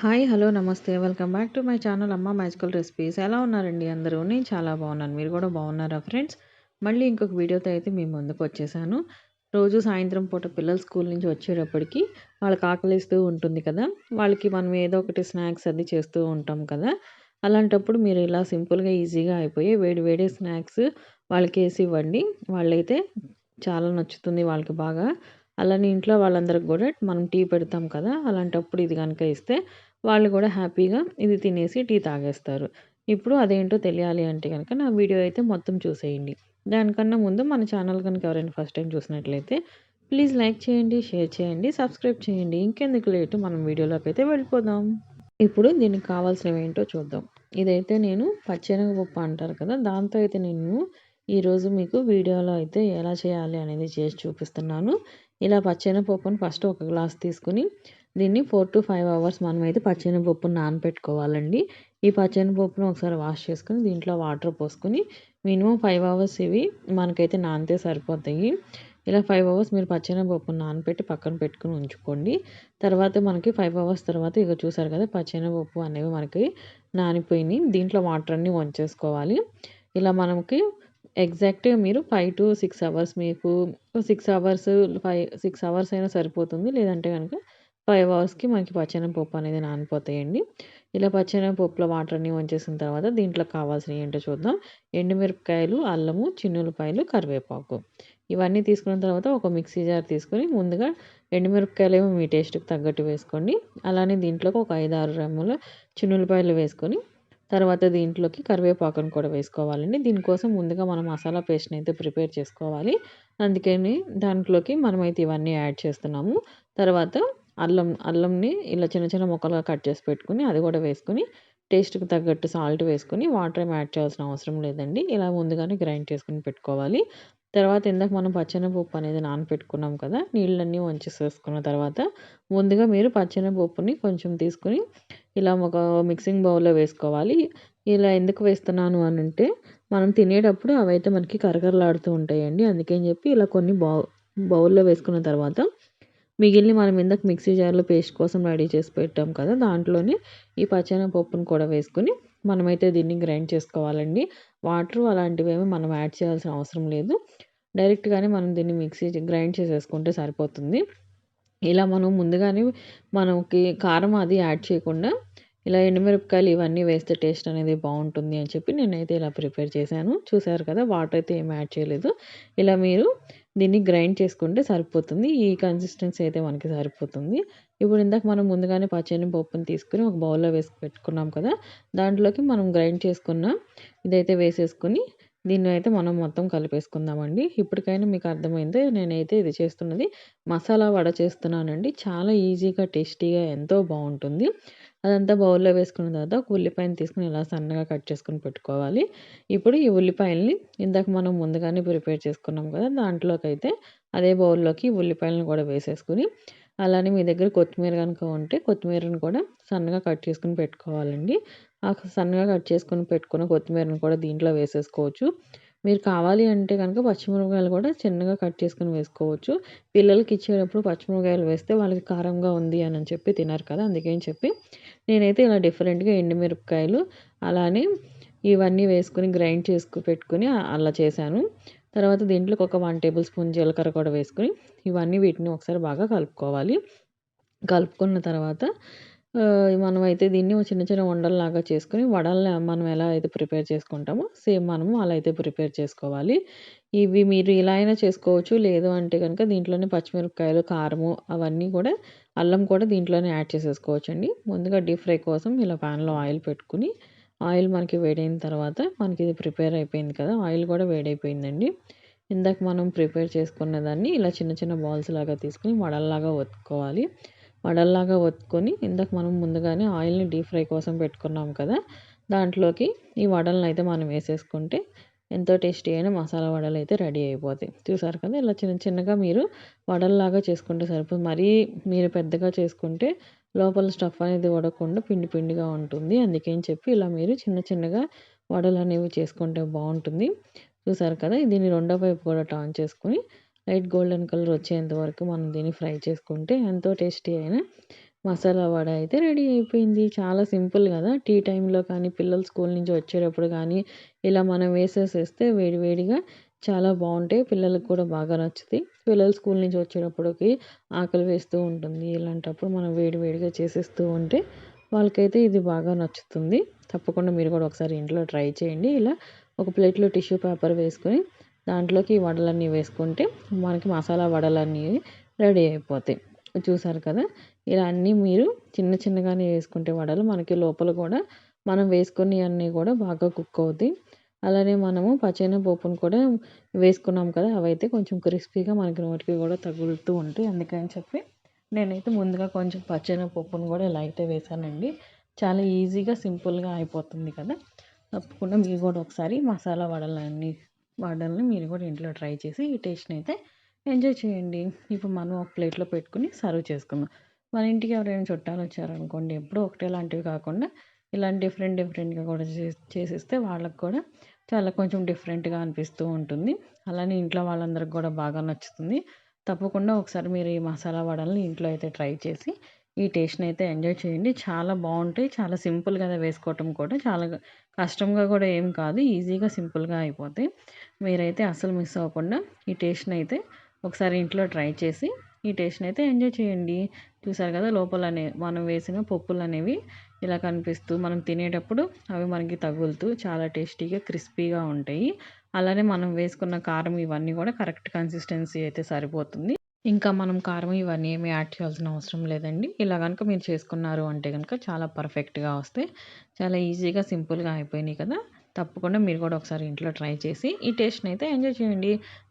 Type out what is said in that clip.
Hi hello నమస్తే. Welcome back to my channel Amma magical recipes. ఎలా ఉన్నారండి అందరూ? నేను చాలా బాగున్నాను. మీరు కూడా బాగున్నారా ఫ్రెండ్స్? మళ్ళీ ఇంకొక వీడియోతో అయితే మీ ముందుకు వచ్చేసాను. రోజు సాయంత్రం పూట పిల్లలు స్కూల్ నుంచి వచ్చేటప్పటికి వాళ్ళకి ఆకలిస్తూ ఉంటుంది కదా. వాళ్ళకి మనం ఏదో ఒకటి స్నాక్స్ అది చేస్తూ ఉంటాం కదా. అలాంటప్పుడు మీరు ఇలా సింపుల్గా ఈజీగా అయిపోయి వేడి వేడి స్నాక్స్ వాళ్ళకి వేసి ఇవ్వండి. వాళ్ళైతే చాలా నచ్చుతుంది వాళ్ళకి బాగా. అలానే ఇంట్లో వాళ్ళందరికి కూడా మనం టీ పెడతాం కదా అలాంటప్పుడు ఇది కనుక ఇస్తే వాళ్ళు కూడా హ్యాపీగా ఇది తినేసి టీ తాగేస్తారు. ఇప్పుడు అదేంటో తెలియాలి అంటే కనుక నా వీడియో అయితే మొత్తం చూసేయండి. దానికన్నా ముందు మన ఛానల్ కనుక ఎవరైనా ఫస్ట్ టైం చూసినట్లయితే ప్లీజ్ లైక్ చేయండి షేర్ చేయండి సబ్స్క్రైబ్ చేయండి. ఇంకెందుకు లేటు మనం వీడియోలోకి అయితే వెళ్ళిపోదాం. ఇప్పుడు దీనికి కావాల్సినవి ఏంటో చూద్దాం. ఇదైతే నేను పప్పు అంటారు కదా దాంతో అయితే నేను ఈరోజు మీకు వీడియోలో అయితే ఎలా చేయాలి అనేది చేసి చూపిస్తున్నాను. ఇలా పచ్చెనపప్పును ఫస్ట్ ఒక గ్లాస్ తీసుకుని దీన్ని ఫోర్ టు ఫైవ్ అవర్స్ మనమైతే పచ్చెనపప్పును నానపెట్టుకోవాలండి. ఈ పచ్చెనపప్పును ఒకసారి వాష్ చేసుకుని దీంట్లో వాటర్ పోసుకొని మినిమం ఫైవ్ అవర్స్ ఇవి మనకైతే నానితే సరిపోతాయి. ఇలా ఫైవ్ అవర్స్ మీరు పచ్చెనపప్పును నానపెట్టి పక్కన పెట్టుకుని ఉంచుకోండి. తర్వాత మనకి ఫైవ్ అవర్స్ తర్వాత ఇక చూసారు కదా పచ్చెనపప్పు అనేవి మనకి నానిపోయినాయి. దీంట్లో వాటర్ అన్నీ వంచేసుకోవాలి. ఇలా మనకి ఎగ్జాక్ట్గా మీరు ఫైవ్ టు సిక్స్ అవర్స్ మీకు six hours five six hours అయినా సరిపోతుంది. లేదంటే కనుక ఫైవ్ అవర్స్కి మనకి పచ్చెనపప్పు అనేది నానిపోతాయండి. ఇలా పచ్చెనపప్పులో వాటర్ అన్నీ వంచేసిన తర్వాత దీంట్లో కావాల్సినవి ఏంటో చూద్దాం. ఎండుమిరపకాయలు అల్లము చిన్నులపాయలు కరివేపాకు. ఇవన్నీ తీసుకున్న తర్వాత ఒక మిక్సీ జార్ తీసుకొని ముందుగా ఎండుమిరపకాయలు ఏమో మీ టేస్ట్కి తగ్గట్టు వేసుకోండి. అలానే దీంట్లోకి ఒక ఐదు ఆరు రెమ్మల చిన్నులపాయలు వేసుకొని తర్వాత దీంట్లోకి కరివేపాకును కూడా వేసుకోవాలండి. దీనికోసం ముందుగా మనం మసాలా పేస్ట్ని అయితే ప్రిపేర్ చేసుకోవాలి. అందుకని దాంట్లోకి మనమైతే ఇవన్నీ యాడ్ చేస్తున్నాము. తర్వాత అల్లం అల్లంని ఇలా చిన్న చిన్న ముక్కలుగా కట్ చేసి పెట్టుకుని అది కూడా వేసుకుని టేస్ట్కి తగ్గట్టు సాల్ట్ వేసుకుని వాటర్ యాడ్ చేయాల్సిన అవసరం లేదండి. ఇలా ముందుగానే గ్రైండ్ చేసుకుని పెట్టుకోవాలి. తర్వాత ఇందాక మనం పచ్చెనపప్పు అనేది నానపెట్టుకున్నాం కదా నీళ్ళన్నీ వంచేసేసుకున్న తర్వాత ముందుగా మీరు పచ్చెనపప్పుని కొంచెం తీసుకుని ఇలా ఒక మిక్సింగ్ బౌల్లో వేసుకోవాలి. ఇలా ఎందుకు వేస్తున్నాను అని అంటే మనం తినేటప్పుడు అవైతే మనకి కరకరలాడుతూ ఉంటాయండి. అందుకని చెప్పి ఇలా కొన్ని బౌ బౌల్లో వేసుకున్న తర్వాత మిగిలిన మనం ఇందాక మిక్సీ జార్లో పేస్ట్ కోసం రెడీ చేసి పెట్టాం కదా దాంట్లోనే ఈ పచ్చెనపప్పును కూడా వేసుకొని మనమైతే దీన్ని గ్రైండ్ చేసుకోవాలండి. వాటర్ అలాంటివి ఏమి మనం యాడ్ చేయాల్సిన అవసరం లేదు. డైరెక్ట్గానే మనం దీన్ని మిక్సీ గ్రైండ్ చేసేసుకుంటే సరిపోతుంది. ఇలా మనం ముందుగానే మనకి కారం అది యాడ్ చేయకుండా ఇలా ఎండుమిరపకాయలు ఇవన్నీ వేస్తే టేస్ట్ అనేది బాగుంటుంది అని చెప్పి నేనైతే ఇలా ప్రిపేర్ చేశాను. చూసారు కదా వాటర్ అయితే ఏం యాడ్ చేయలేదు. ఇలా మీరు దీన్ని గ్రైండ్ చేసుకుంటే సరిపోతుంది. ఈ కన్సిస్టెన్సీ అయితే మనకి సరిపోతుంది. ఇప్పుడు ఇందాక మనం ముందుగానే పచ్చని పప్పుని తీసుకుని ఒక బౌల్లో వేసి పెట్టుకున్నాం కదా దాంట్లోకి మనం గ్రైండ్ చేసుకున్న ఇదైతే వేసేసుకొని దీన్ని అయితే మనం మొత్తం కలిపేసుకుందామండి. ఇప్పటికైనా మీకు అర్థమైంది. నేనైతే ఇది చేస్తున్నది మసాలా వడ చేస్తున్నానండి. చాలా ఈజీగా టేస్టీగా ఎంతో బాగుంటుంది. అదంతా బౌల్లో వేసుకున్న తర్వాత ఒక ఉల్లిపాయను తీసుకుని ఇలా సన్నగా కట్ చేసుకుని పెట్టుకోవాలి. ఇప్పుడు ఈ ఉల్లిపాయల్ని ఇందాక మనం ముందుగానే ప్రిపేర్ చేసుకున్నాం కదా దాంట్లోకి అయితే అదే బౌల్లోకి ఉల్లిపాయలను కూడా వేసేసుకుని అలానే మీ దగ్గర కొత్తిమీర కనుక ఉంటే కొత్తిమీరను కూడా సన్నగా కట్ చేసుకుని పెట్టుకోవాలండి. ఆ సన్నగా కట్ చేసుకుని పెట్టుకున్న కొత్తిమీరను కూడా దీంట్లో వేసేసుకోవచ్చు. మీరు కావాలి అంటే కనుక పచ్చిమిరపకాయలు కూడా చిన్నగా కట్ చేసుకుని వేసుకోవచ్చు. పిల్లలకి ఇచ్చేటప్పుడు పచ్చిమిరపకాయలు వేస్తే వాళ్ళకి కారంగా ఉంది అని చెప్పి తినరు కదా అందుకని చెప్పి. నేనైతే ఇలా డిఫరెంట్గా ఎండుమిరపకాయలు అలానే ఇవన్నీ వేసుకుని గ్రైండ్ చేసుకు పెట్టుకుని అలా చేశాను. తర్వాత దీంట్లోకి ఒక వన్ టేబుల్ స్పూన్ జీలకర్ర కూడా వేసుకుని ఇవన్నీ వీటిని ఒకసారి బాగా కలుపుకోవాలి. కలుపుకున్న తర్వాత మనమైతే దీన్ని చిన్న చిన్న ఉండల్లాగా చేసుకుని వడల్ని మనం ఎలా అయితే ప్రిపేర్ చేసుకుంటామో సేమ్ మనము అలా అయితే ప్రిపేర్ చేసుకోవాలి. ఇవి మీరు ఇలా అయినా చేసుకోవచ్చు లేదు అంటే కనుక దీంట్లోనే పచ్చిమిరపకాయలు కారము అవన్నీ కూడా అల్లం కూడా దీంట్లోనే యాడ్ చేసేసుకోవచ్చు ముందుగా డీప్ ఫ్రై కోసం ఇలా ప్యాన్లో ఆయిల్ పెట్టుకుని ఆయిల్ మనకి వేడైన తర్వాత మనకి ఇది ప్రిపేర్ అయిపోయింది కదా ఆయిల్ కూడా వేడైపోయిందండి. ఇందాక మనం ప్రిపేర్ చేసుకున్న దాన్ని ఇలా చిన్న చిన్న బాల్స్ లాగా తీసుకుని వడల్లాగా ఒత్తుకోవాలి. వడల్లాగా ఒత్తుకొని ఇందాక మనం ముందుగానే ఆయిల్ని డీప్ ఫ్రై కోసం పెట్టుకున్నాం కదా దాంట్లోకి ఈ వడలను అయితే మనం వేసేసుకుంటే ఎంతో టేస్టీ అయిన మసాలా వడలు అయితే రెడీ అయిపోతాయి. చూసారు కదా ఇలా చిన్న చిన్నగా మీరు వడల్లాగా చేసుకుంటే సరిపోతుంది మరీ మీరు పెద్దగా చేసుకుంటే లోపల స్టఫ్ అనేది ఉడకుండా పిండి పిండిగా ఉంటుంది. అందుకని చెప్పి ఇలా మీరు చిన్న చిన్నగా వడలు అనేవి చేసుకుంటే బాగుంటుంది. చూసారు కదా దీన్ని రెండో వైపు కూడా టర్న్ చేసుకుని లైట్ గోల్డెన్ కలర్ వచ్చేంత వరకు మనం దీన్ని ఫ్రై చేసుకుంటే ఎంతో టేస్టీ అయిన మసాలా వడ అయితే రెడీ అయిపోయింది. చాలా సింపుల్ కదా. టీ టైంలో కానీ పిల్లలు స్కూల్ నుంచి వచ్చేటప్పుడు కానీ ఇలా మనం వేసేసేస్తే వేడివేడిగా చాలా బాగుంటాయి పిల్లలకు కూడా బాగా నచ్చుతాయి పిల్లలు స్కూల్ నుంచి వచ్చేటప్పటికి ఆకలి వేస్తూ ఉంటుంది. ఇలాంటప్పుడు మనం వేడివేడిగా చేసేస్తూ ఉంటే వాళ్ళకైతే ఇది బాగా నచ్చుతుంది. తప్పకుండా మీరు కూడా ఒకసారి ఇంట్లో ట్రై చేయండి. ఇలా ఒక ప్లేట్లో టిష్యూ పేపర్ వేసుకొని దాంట్లోకి ఈ వడలన్నీ వేసుకుంటే మనకి మసాలా వడలన్నీ రెడీ అయిపోతాయి. చూసారు కదా? ఇలా అన్నీ మీరు చిన్న చిన్నగానే వేసుకుంటే వడలు మనకి లోపల కూడా మనం వేసుకుని అన్నీ కూడా బాగా కుక్ అవుతాయి అలానే మనము పచ్చెనపప్పును కూడా వేసుకున్నాం కదా అవైతే కొంచెం క్రిస్పీగా మనకి నోటికి కూడా తగులుతూ ఉంటాయి. అందుకని చెప్పి నేనైతే ముందుగా కొంచెం పచ్చెనపప్పును కూడా ఇలా అయితే వేసానండి చాలా ఈజీగా సింపుల్గా అయిపోతుంది కదా. తప్పకుండా మీరు కూడా ఒకసారి మసాలా వడలన్నీ వడల్ని మీరు కూడా ఇంట్లో ట్రై చేసి ఈ టేస్ట్ని అయితే ఎంజాయ్ చేయండి. ఇప్పుడు మనం ఒక ప్లేట్లో పెట్టుకుని సర్వ్ చేసుకుందాం. మన ఇంటికి ఎవరైనా చుట్టాలు వచ్చారనుకోండి ఎప్పుడూ ఒకటే లాంటివి కాకుండా ఇలాంటి డిఫరెంట్ డిఫరెంట్గా కూడా చేసిస్తే వాళ్ళకి కూడా చాలా కొంచెం డిఫరెంట్గా అనిపిస్తూ ఉంటుంది. అలానే ఇంట్లో వాళ్ళందరికి కూడా బాగా నచ్చుతుంది. తప్పకుండా ఒకసారి మీరు ఈ మసాలా వడల్ని ఇంట్లో అయితే ట్రై చేసి ఈ టేస్ట్ని అయితే ఎంజాయ్ చేయండి. చాలా బాగుంటాయి. చాలా సింపుల్గా వేసుకోవటం కూడా. చాలా కష్టంగా కూడా ఏం కాదు. ఈజీగా సింపుల్గా అయిపోతాయి. మీరైతే అసలు మిస్ అవ్వకుండా ఈ టేస్ట్ని అయితే ఒకసారి ఇంట్లో ట్రై చేసి ఈ టేస్ట్ని అయితే ఎంజాయ్ చేయండి. చూసారు కదా లోపలనే మనం వేసిన పప్పులు అనేవి ఇలా కనిపిస్తూ మనం తినేటప్పుడు అవి మనకి తగులుతూ చాలా టేస్టీగా క్రిస్పీగా ఉంటాయి. అలానే మనం వేసుకున్న కారం ఇవన్నీ కూడా కరెక్ట్ కన్సిస్టెన్సీ అయితే సరిపోతుంది. ఇంకా మనం కారం ఇవన్నీ ఏమి యాడ్ చేయాల్సిన అవసరం లేదండి. ఇలా కనుక మీరు చేసుకున్నారు అంటే కనుక చాలా పర్ఫెక్ట్గా వస్తే చాలా ఈజీగా సింపుల్గా అయిపోయినాయి కదా. తప్పకుండా మీరు కూడా ఒకసారి ఇంట్లో ట్రై చేసి ఈ టేస్ట్ని అయితే ఎంజాయ్ చేయండి.